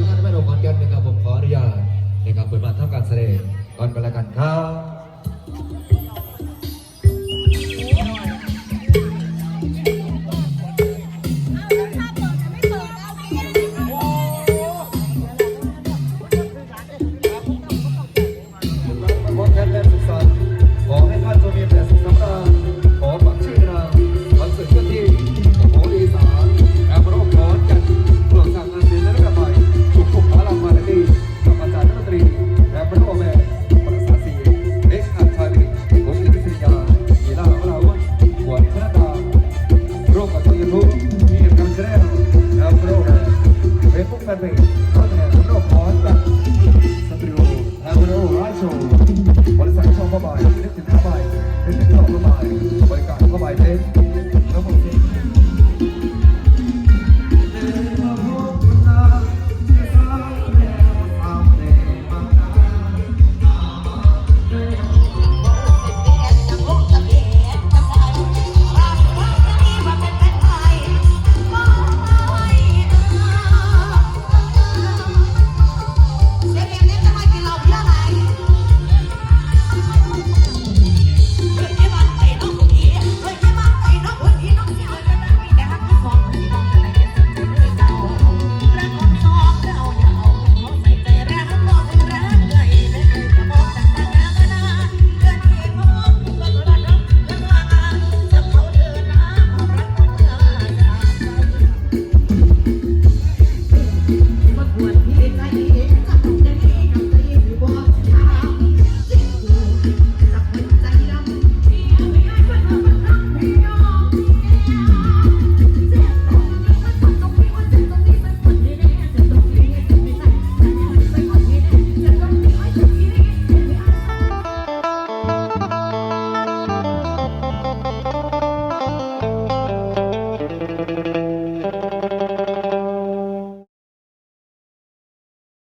ทุกท่านไม่ลงก่อนกันร์ตนะครับผมขออนุญาตนะครับเปิดมาทำการแสดงก่อนกันแล้วกันครับ บริษัทช่องผ้าใบนึกถึงผ้าใบนึกถึงช่องผ้าใบบริการผ้าใบเต้ บวชที่ใกล้ที่